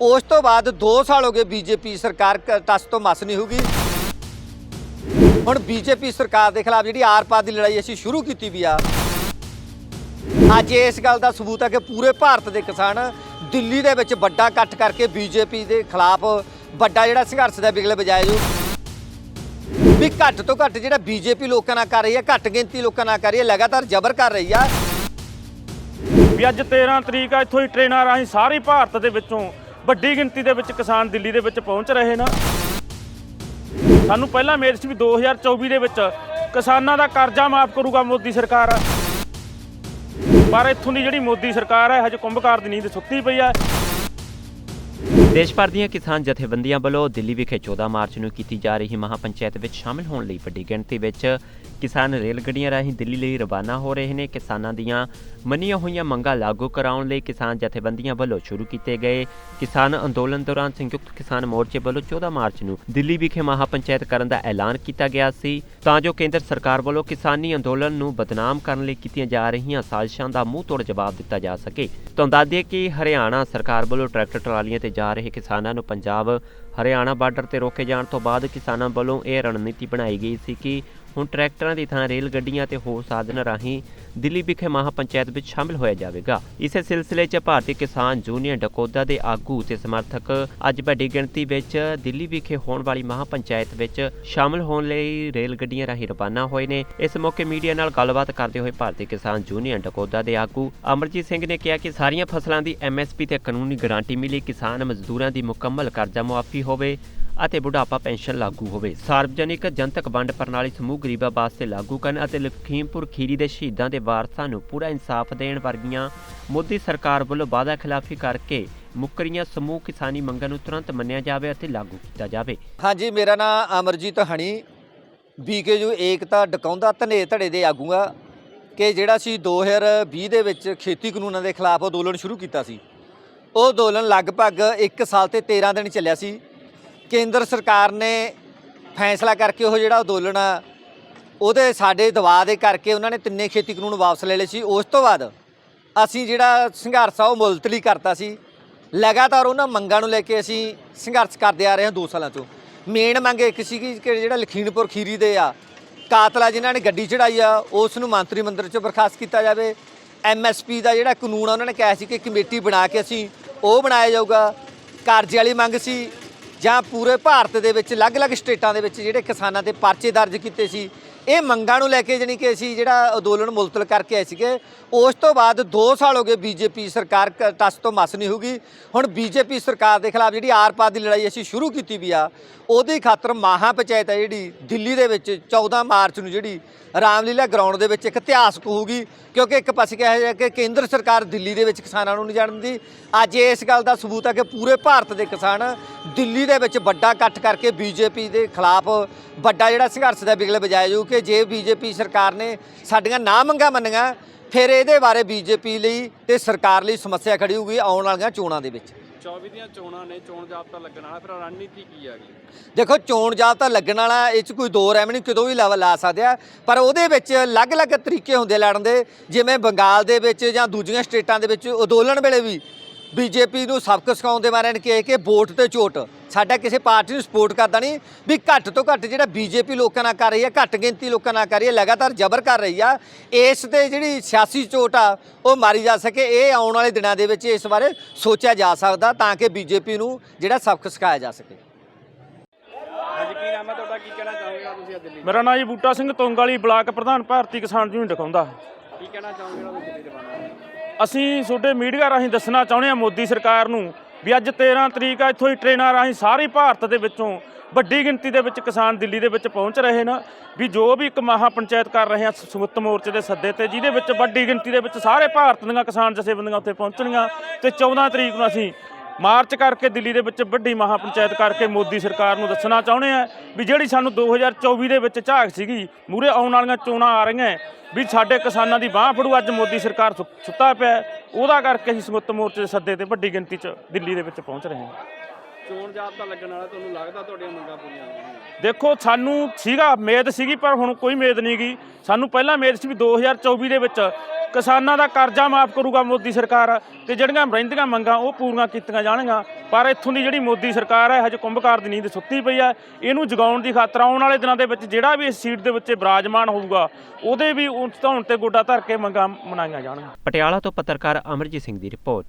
ਉਸ ਤੋਂ ਬਾਅਦ 2 ਸਾਲ ਹੋ ਗਏ ਬੀਜੇਪੀ ਸਰਕਾਰ ਕ- ਟਸ ਤੋਂ ਮਸ ਨਹੀਂ ਹੋਗੀ ਹੁਣ ਬੀਜੇਪੀ ਸਰਕਾਰ ਦੇ ਖਿਲਾਫ ਜਿਹੜੀ ਆਰ-ਪਾਰ ਦੀ ਲੜਾਈ ਅਸੀਂ ਸ਼ੁਰੂ ਕੀਤੀ ਵੀ ਆ। ਅੱਜ ਇਸ ਗੱਲ ਦਾ ਸਬੂਤ ਹੈ ਕਿ ਪੂਰੇ ਭਾਰਤ ਦੇ ਕਿਸਾਨ ਦਿੱਲੀ ਦੇ ਵਿੱਚ ਵੱਡਾ ਇਕੱਠ ਕਰਕੇ ਬੀਜੇਪੀ ਦੇ ਖਿਲਾਫ ਵੱਡਾ ਜਿਹੜਾ ਸੰਘਰਸ਼ ਦਾ ਬਿਗਲੇ ਵਜਾਇਆ ਜੋ ਵੀ ਘੱਟ ਤੋਂ ਘੱਟ ਜਿਹੜਾ ਬੀਜੇਪੀ ਲੋਕਾਂ ਨਾਲ ਕਰ ਰਹੀ ਹੈ, ਘੱਟ ਗਿਣਤੀ ਲੋਕਾਂ ਨਾਲ ਕਰ ਰਹੀ ਹੈ, ਲਗਾਤਾਰ ਜ਼ਬਰ ਕਰ ਰਹੀ ਆ। ਵੀ ਅੱਜ 13 ਤਰੀਕ ਆ, ਇੱਥੋਂ ਹੀ ਟ੍ਰੇਨਾਂ ਰਾਹੀਂ ਸਾਰੇ ਭਾਰਤ ਦੇ ਵਿੱਚੋਂ ਵੱਡੀ ਗਿਣਤੀ ਦੇ ਵਿੱਚ ਕਿਸਾਨ ਦਿੱਲੀ ਦੇ ਵਿੱਚ ਪਹੁੰਚ ਰਹੇ ਨੇ। ਸਾਨੂੰ ਪਹਿਲਾਂ ਮੇਰ ਸੀ ਵੀ 2024 ਦੇ ਵਿੱਚ ਕਿਸਾਨਾਂ ਦਾ ਕਰਜ਼ਾ ਮਾਫ ਕਰੂਗਾ ਮੋਦੀ ਸਰਕਾਰ। ਪਰ ਇੱਥੋਂ ਦੀ ਜਿਹੜੀ ਮੋਦੀ ਸਰਕਾਰ ਹੈ ਹਜੇ ਕੁੰਭਕਾਰ ਦੀ ਨੀਂਦ ਸੁੱਤੀ ਪਈ ਹੈ। ਦੇਸ਼ ਭਰ ਦੀਆਂ ਕਿਸਾਨ ਜਥੇਬੰਦੀਆਂ ਵੱਲੋਂ ਦਿੱਲੀ ਵਿਖੇ 14 ਮਾਰਚ ਨੂੰ ਕੀਤੀ ਜਾ ਰਹੀ ਮਹਾ ਪੰਚਾਇਤ ਵਿੱਚ ਸ਼ਾਮਿਲ ਹੋਣ ਲਈ ਵੱਡੀ ਗਿਣਤੀ ਵਿੱਚ ਕਿਸਾਨ ਰੇਲ ਗੱਡੀਆਂ ਰਾਹੀਂ ਦਿੱਲੀ ਲਈ ਰਵਾਨਾ ਹੋ ਰਹੇ ਨੇ। ਕਿਸਾਨਾਂ ਦੀਆਂ ਮੰਨੀਆਂ ਹੋਈਆਂ ਮੰਗਾਂ ਲਾਗੂ ਕਰਾਉਣ ਲਈ ਕਿਸਾਨ ਜਥੇਬੰਦੀਆਂ ਵੱਲੋਂ ਸ਼ੁਰੂ ਕੀਤੇ ਗਏ ਕਿਸਾਨ ਅੰਦੋਲਨ ਦੌਰਾਨ ਸੰਯੁਕਤ ਕਿਸਾਨ ਮੋਰਚੇ ਵੱਲੋਂ 14 ਮਾਰਚ ਨੂੰ ਦਿੱਲੀ ਵਿਖੇ ਮਹਾ ਪੰਚਾਇਤ ਕਰਨ ਦਾ ਐਲਾਨ ਕੀਤਾ ਗਿਆ ਸੀ। ਤਾਂ ਜੋ ਕੇਂਦਰ ਸਰਕਾਰ ਵੱਲੋਂ ਕਿਸਾਨੀ ਅੰਦੋਲਨ ਨੂੰ ਬਦਨਾਮ ਕਰਨ ਲਈ ਕੀਤੀਆਂ ਜਾ ਰਹੀਆਂ ਸਾਜ਼ਿਸ਼ਾਂ ਦਾ ਮੂੰਹ ਤੋੜ ਜਵਾਬ ਦਿੱਤਾ ਜਾ ਸਕੇ। ਤੁਹਾਨੂੰ ਦੱਸ ਦਈਏ ਕਿ ਹਰਿਆਣਾ ਸਰਕਾਰ ਵੱਲੋਂ ਟਰੈਕਟਰ ਟਰਾਲੀਆਂ ਤੇ ਜਾ ਰਹੇ ਕਿਸਾਨਾਂ ਨੂੰ ਪੰਜਾਬ ਹਰਿਆਣਾ ਬਾਰਡਰ ਤੇ ਰੋਕੇ ਜਾਣ ਤੋਂ ਬਾਅਦ ਕਿਸਾਨਾਂ ਵੱਲੋਂ ਇਹ ਰਣਨੀਤੀ ਬਣਾਈ ਗਈ ਸੀ ਕਿ ਹੁਣ ਟਰੈਕਟਰਾਂ ਦੀ ਥਾਂ ਰੇਲ ਗੱਡੀਆਂ ਤੇ ਹੋਰ ਸਾਧਨ ਰਾਹੀਂ ਦਿੱਲੀ ਵਿਖੇ ਮਹਾ ਪੰਚਾਇਤ ਵਿੱਚ ਸ਼ਾਮਿਲ ਹੋਇਆ ਜਾਵੇਗਾ। ਇਸੇ ਸਿਲਸਿਲੇ 'ਚ ਭਾਰਤੀ ਕਿਸਾਨ ਯੂਨੀਅਨ ਡਕੋਦਾ ਦੇ ਆਗੂ ਤੇ ਸਮਰਥਕ ਅੱਜ ਵੱਡੀ ਗਿਣਤੀ ਵਿੱਚ ਦਿੱਲੀ ਵਿਖੇ ਹੋਣ ਵਾਲੀ ਮਹਾ ਪੰਚਾਇਤ ਵਿੱਚ ਸ਼ਾਮਲ ਹੋਣ ਲਈ ਰੇਲ ਗੱਡੀਆਂ ਰਾਹੀਂ ਰਵਾਨਾ ਹੋਏ ਨੇ। ਇਸ ਮੌਕੇ ਮੀਡੀਆ ਨਾਲ ਗੱਲਬਾਤ ਕਰਦੇ ਹੋਏ ਭਾਰਤੀ ਕਿਸਾਨ ਯੂਨੀਅਨ ਡਕੋਦਾ ਦੇ ਆਗੂ ਅਮਰਜੀਤ ਸਿੰਘ ਨੇ ਕਿਹਾ ਕਿ ਸਾਰੀਆਂ ਫਸਲਾਂ ਦੀ ਐਮਐਸਪੀ ਤੇ ਕਾਨੂੰਨੀ ਗਾਰੰਟੀ ਮਿਲੀ। ਕਿਸਾਨ ਮਜ਼ਦੂਰਾਂ ਦੀ ਮੁਕੰਮਲ ਕਰਜ਼ਾ ਮੁਆਫੀ ਹੋਵੇ ਅਤੇ ਬੁਢਾਪਾ ਪੈਨਸ਼ਨ ਲਾਗੂ ਹੋਵੇ। ਸਾਰਵਜਨਿਕ ਜਨਤਕ ਵੰਡ ਪ੍ਰਣਾਲੀ ਸਮੂਹ ਗਰੀਬਾਂ ਵਾਸਤੇ ਲਾਗੂ ਕਰਨ ਅਤੇ ਲਖੀਮਪੁਰ ਖੀਰੀ ਦੇ ਸ਼ਹੀਦਾਂ ਦੇ ਵਾਰਸਾਂ ਨੂੰ ਪੂਰਾ ਇਨਸਾਫ ਦੇਣ ਵਰਗੀਆਂ ਮੋਦੀ ਸਰਕਾਰ ਵੱਲੋਂ ਵਾਅਦਾ ਖਿਲਾਫੀ ਕਰਕੇ ਮੁੱਕਰੀਆਂ ਸਮੂਹ ਕਿਸਾਨੀ ਮੰਗਾਂ ਨੂੰ ਤੁਰੰਤ ਮੰਨਿਆ ਜਾਵੇ ਅਤੇ ਲਾਗੂ ਕੀਤਾ ਜਾਵੇ। ਹਾਂਜੀ, ਮੇਰਾ ਨਾਮ ਅਮਰਜੀਤ ਹਣੀ। ਬੀਕੇਯੂ ਏਕਤਾ ਡਕਾਉਂਦਾ ਧਨੇ ਧੜੇ ਦੇ ਆਗੂਗਾ ਕਿ ਜਿਹੜਾ ਸੀ 2020 ਦੇ ਵਿੱਚ ਖੇਤੀ ਕਾਨੂੰਨਾਂ ਦੇ ਖਿਲਾਫ ਅੰਦੋਲਨ ਸ਼ੁਰੂ ਕੀਤਾ ਸੀ। ਉਹ ਅੰਦੋਲਨ ਲਗਭਗ 1 ਸਾਲ ਤੇ 13 ਦਿਨ ਚੱਲਿਆ ਸੀ। ਕੇਂਦਰ ਸਰਕਾਰ ਨੇ ਫੈਸਲਾ ਕਰਕੇ ਉਹ ਜਿਹੜਾ ਅੰਦੋਲਨ ਆ, ਉਹਦੇ ਸਾਡੇ ਦਬਾਅ ਦੇ ਕਰਕੇ ਉਹਨਾਂ ਨੇ ਤਿੰਨੇ ਖੇਤੀ ਕਾਨੂੰਨ ਵਾਪਸ ਲੈ ਲਏ ਸੀ। ਉਸ ਤੋਂ ਬਾਅਦ ਅਸੀਂ ਜਿਹੜਾ ਸੰਘਰਸ਼ ਆ, ਉਹ ਮੁਲਤਲੀ ਕਰਤਾ ਸੀ। ਲਗਾਤਾਰ ਉਹਨਾਂ ਮੰਗਾਂ ਨੂੰ ਲੈ ਕੇ ਅਸੀਂ ਸੰਘਰਸ਼ ਕਰਦੇ ਆ ਰਹੇ ਹਾਂ 2 ਸਾਲਾਂ ਤੋਂ। ਮੇਨ ਮੰਗ ਇੱਕ ਸੀ ਕਿ ਜਿਹੜਾ ਲਖੀਮਪੁਰ ਖੀਰੀ ਦੇ ਆ, ਕਾਤਲਾ ਜਿਨ੍ਹਾਂ ਨੇ ਗੱਡੀ ਚੜਾਈ ਆ, ਉਸ ਨੂੰ ਮੰਤਰੀ ਮੰਡਲ ਚੋਂ ਬਰਖਾਸਤ ਕੀਤਾ ਜਾਵੇ। ਐਮਐਸਪੀ ਦਾ ਜਿਹੜਾ ਕਾਨੂੰਨ ਆ, ਉਹਨਾਂ ਨੇ ਕਿਹਾ ਸੀ ਕਿ ਕਮੇਟੀ ਬਣਾ ਕੇ ਅਸੀਂ ਉਹ ਬਣਾਇਆ ਜਾਊਗਾ। ਕਰਜ਼ੇ ਵਾਲੀ ਮੰਗ ਸੀ। ਜਾਂ ਪੂਰੇ ਭਾਰਤ ਦੇ ਵਿੱਚ ਅਲੱਗ-ਅਲੱਗ ਸਟੇਟਾਂ ਦੇ ਵਿੱਚ ਜਿਹੜੇ ਕਿਸਾਨਾਂ ਤੇ ਪਰਚੇ ਦਰਜ ਕੀਤੇ ਸੀ, ਇਹ ਮੰਗਾਂ ਨੂੰ ਲੈ ਕੇ ਜਾਣੀ ਕਿ ਅਸੀਂ ਜਿਹੜਾ ਅੰਦੋਲਨ ਮੁਲਤਲ ਕਰਕੇ ਆਏ ਸੀਗੇ, ਉਸ ਤੋਂ ਬਾਅਦ 2 ਸਾਲ ਹੋ ਗਏ ਬੀਜੇਪੀ ਸਰਕਾਰ ਕ- ਟਸ ਤੋਂ ਮਸ ਨਹੀਂ ਹੋਗੀ ਹੁਣ ਬੀਜੇਪੀ ਸਰਕਾਰ ਦੇ ਖਿਲਾਫ ਜਿਹੜੀ ਆਰ-ਪਾਰ ਦੀ ਲੜਾਈ ਅਸੀਂ ਸ਼ੁਰੂ ਕੀਤੀ ਵੀ ਆ, ਉਹਦੀ ਖਾਤਰ ਮਹਾ ਪੰਚਾਇਤ ਹੈ ਜਿਹੜੀ ਦਿੱਲੀ ਦੇ ਵਿੱਚ 14 ਮਾਰਚ ਨੂੰ ਜਿਹੜੀ ਰਾਮਲੀਲਾ ਗਰਾਊਂਡ ਦੇ ਵਿੱਚ ਇੱਕ ਇਤਿਹਾਸਕ ਹੋਊਗੀ ਕਿਉਂਕਿ ਇੱਕ ਪਾਸੇ ਕਿਹਾ ਜਾ ਕਿ ਕੇਂਦਰ ਸਰਕਾਰ ਦਿੱਲੀ ਦੇ ਵਿੱਚ ਕਿਸਾਨਾਂ ਨੂੰ ਨਹੀਂ ਜਾਣਦੀ। ਅੱਜ ਇਸ ਗੱਲ ਦਾ ਸਬੂਤ ਹੈ ਕਿ ਪੂਰੇ ਭਾਰਤ ਦੇ ਕਿਸਾਨ ਦਿੱਲੀ ਦੇ ਵਿੱਚ ਵੱਡਾ ਇਕੱਠ ਕਰਕੇ ਬੀਜੇਪੀ ਦੇ ਖਿਲਾਫ ਵੱਡਾ ਜਿਹੜਾ ਸੰਘਰਸ਼ ਦਾ ਬਿਗਲ ਵਜਾਇਆ ਜਾਊ ਕਿ ਜੇ ਬੀਜੇਪੀ ਸਰਕਾਰ ਨੇ ਸਾਡੀਆਂ ਨਾ ਮੰਗਾਂ ਮੰਨੀਆਂ ਫਿਰ ਇਹਦੇ ਬਾਰੇ ਬੀਜੇਪੀ ਲਈ ਤੇ ਸਰਕਾਰ ਲਈ ਸਮੱਸਿਆ ਖੜੀ ਹੋਊਗੀ ਆਉਣ ਵਾਲੀਆਂ ਚੋਣਾਂ ਦੇ ਵਿੱਚ। 24 ਦੀਆਂ ਚੋਣਾਂ ਨੇ ਚੋਣ ਜਾਬਤਾ ਲੱਗਣ ਵਾਲਾ ਫਿਰ ਰਣਨੀਤੀ ਕੀ ਆ ਗਈ ਦੇਖੋ ਚੋਣ ਜਾਬਤਾ ਲੱਗਣ ਵਾਲਾ ਇਹ ਚ ਕੋਈ ਦੋ ਰਹਿਮ ਨਹੀਂ ਕਿਤੋਂ ਵੀ ਲਾ ਲਾ ਸਕਦੇ ਆ ਪਰ ਉਹਦੇ ਵਿੱਚ ਅਲੱਗ-ਅਲੱਗ ਤਰੀਕੇ ਹੁੰਦੇ ਲੜਨ ਦੇ ਜਿਵੇਂ ਬੰਗਾਲ ਦੇ ਵਿੱਚ ਜਾਂ ਦੂਜੀਆਂ ਸਟੇਟਾਂ ਦੇ ਵਿੱਚ ਅੰਦੋਲਨ ਵੇਲੇ ਵੀ ਬੀਜੇਪੀ ਨੂੰ ਸਬਕ ਸਿਖਾਉਣ ਦੇ ਬਾਰੇ ਨੇ ਕਿਹਾ ਕਿ ਵੋਟ ਤੇ ਚੋਟ ਸਾਡਾ ਕਿਸੇ ਪਾਰਟੀ ਨੂੰ ਸਪੋਰਟ ਕਰਦਾ ਨਹੀਂ ਵੀ ਘੱਟ ਤੋਂ ਘੱਟ ਜਿਹੜਾ ਬੀਜੇਪੀ ਲੋਕਾਂ ਨਾਲ ਕਰ ਰਹੀ ਹੈ ਘੱਟ ਗਿਣਤੀ ਲੋਕਾਂ ਨਾਲ ਕਰ ਰਹੀ ਹੈ ਲਗਾਤਾਰ ਜ਼ਬਰ ਕਰ ਰਹੀ ਆ। ਇਸ ਤੇ ਜਿਹੜੀ ਸਿਆਸੀ ਚੋਟ ਆ ਉਹ ਮਾਰੀ ਜਾ ਸਕੇ। ਇਹ ਆਉਣ ਵਾਲੇ ਦਿਨਾਂ ਦੇ ਵਿੱਚ ਇਸ ਬਾਰੇ ਸੋਚਿਆ ਜਾ ਸਕਦਾ ਤਾਂ ਕਿ ਬੀਜੇਪੀ ਨੂੰ ਜਿਹੜਾ ਸਬਕ ਸਿਖਾਇਆ ਜਾ ਸਕੇ। ਅੱਜ ਕੀ ਨਾਮ ਹੈ ਤੁਹਾਡਾ? ਕੀ ਕਹਿਣਾ ਚਾਹੋਗੇ ਤੁਸੀਂ ਅੱਜ ਦਿੱਲੀ? ਮੇਰਾ ਨਾਮ ਜੀ ਬੂਟਾ ਸਿੰਘ ਤੋਂਗ ਵਾਲੀ ਬਲਾਕ ਪ੍ਰਧਾਨ ਭਾਰਤੀ ਕਿਸਾਨ ਯੂਨੀਅਨ ਡਕਾਉਂਦਾ ਕੀ ਕਹਿਣਾ ਚਾਹੋਗੇ ਜਿਹੜਾ ਤੁਸੀਂ ਦਿੱਲੀ? ਅਸੀਂ ਤੁਹਾਡੇ ਮੀਡੀਆ ਰਾਹੀਂ ਦੱਸਣਾ ਚਾਹੁੰਦੇ ਹਾਂ ਮੋਦੀ ਸਰਕਾਰ ਨੂੰ ਵੀ ਅੱਜ 13 ਤਰੀਕ ਆ, ਇੱਥੋਂ ਹੀ ਟ੍ਰੇਨਾਂ ਰਾਹੀਂ ਸਾਰੇ ਭਾਰਤ ਦੇ ਵਿੱਚੋਂ ਵੱਡੀ ਗਿਣਤੀ ਦੇ ਵਿੱਚ ਕਿਸਾਨ ਦਿੱਲੀ ਦੇ ਵਿੱਚ ਪਹੁੰਚ ਰਹੇ ਨੇ ਵੀ ਜੋ ਵੀ ਇੱਕ ਮਹਾ ਪੰਚਾਇਤ ਕਰ ਰਹੇ ਆ, ਸੰਯੁਕਤ ਮੋਰਚੇ ਦੇ ਸੱਦੇ ਤੇ, ਜਿਹਦੇ ਵਿੱਚ ਵੱਡੀ ਗਿਣਤੀ ਦੇ ਵਿੱਚ ਸਾਰੇ ਭਾਰਤ ਦੀਆਂ ਕਿਸਾਨ ਜਥੇਬੰਦੀਆਂ ਉੱਥੇ ਪਹੁੰਚਣੀਆਂ ਤੇ 14 ਤਰੀਕ ਨੂੰ ਅਸੀਂ ਮਾਰਚ ਕਰਕੇ ਦਿੱਲੀ ਦੇ ਵਿੱਚ ਵੱਡੀ ਮਹਾ ਪੰਚਾਇਤ ਕਰਕੇ ਮੋਦੀ ਸਰਕਾਰ ਨੂੰ ਦੱਸਣਾ ਚਾਹੁੰਦੇ ਆ ਵੀ ਜਿਹੜੀ ਸਾਨੂੰ 2024 ਦੇ ਵਿੱਚ ਝਾਕ ਸੀਗੀ ਮੂਰੇ ਆਉਣ ਵਾਲੀਆਂ ਚੋਣਾਂ ਆ ਰਹੀਆਂ, ਵੀ ਸਾਡੇ ਕਿਸਾਨਾਂ ਦੀ ਬਾਹ ਫੜੂ, ਅੱਜ ਮੋਦੀ ਸਰਕਾਰ ਸੁ- ਸੁੱਤਾ ਪਿਆ ਉਹਦਾ ਕਰਕੇ ਅਸੀਂ ਸੰਯੁਕਤ ਮੋਰਚੇ ਦੇ ਸੱਦੇ ਤੇ ਵੱਡੀ ਗਿਣਤੀ 'ਚ ਦਿੱਲੀ ਦੇ ਵਿੱਚ ਪਹੁੰਚ ਰਹੇ ਹਾਂ। ਚੋਣ ਜਾਬਤਾ ਲੱਗਣ ਵਾਲਾ ਤੁਹਾਨੂੰ ਲੱਗਦਾ ਤੁਹਾਡੀਆਂ ਮੰਗਾਂ ਪੂਰੀਆਂ ਹੋਣਗੀਆਂ ਦੇਖੋ ਸਾਨੂੰ ਸੀਗਾ ਉਮੀਦ ਸੀਗੀ ਪਰ ਹੁਣ ਕੋਈ ਉਮੀਦ ਨਹੀਂ ਗਈ ਸਾਨੂੰ ਪਹਿਲਾਂ ਉਮੀਦ ਸੀ ਵੀ 2024 ਦੇ ਵਿੱਚ ਕਿਸਾਨਾਂ ਦਾ ਕਰਜ਼ਾ ਮਾਫ ਕਰੂਗਾ ਮੋਦੀ ਸਰਕਾਰ ਤੇ ਜਿਹੜੀਆਂ ਰਹਿੰਦੀਆਂ ਮੰਗਾਂ ਉਹ ਪੂਰੀਆਂ ਕੀਤੀਆਂ ਜਾਣਗੀਆਂ। ਪਰ ਇੱਥੋਂ ਦੀ ਜਿਹੜੀ ਮੋਦੀ ਸਰਕਾਰ ਹੈ ਹਜੇ ਕੁੰਭਕਾਰ ਦੀ ਨੀਂਦ ਸੁੱਤੀ ਪਈ ਹੈ। ਇਹਨੂੰ ਜਗਾਉਣ ਦੀ ਖਾਤਰ ਆਉਣ ਵਾਲੇ ਦਿਨਾਂ ਦੇ ਵਿੱਚ ਜਿਹੜਾ ਵੀ ਇਸ ਸੀਟ ਦੇ ਵਿੱਚ ਬਰਾਜਮਾਨ ਹੋਊਗਾ ਉਹਦੇ ਵੀ ਉਸ ਧੌਣ ਤੇ ਗੋਡਾ ਧਰ ਕੇ ਮੰਗਾਂ ਮਨਾਈਆਂ ਜਾਣਗੀਆਂ। ਪਟਿਆਲਾ ਤੋਂ ਪੱਤਰਕਾਰ ਅਮਰਜੀਤ ਸਿੰਘ ਦੀ ਰਿਪੋਰਟ।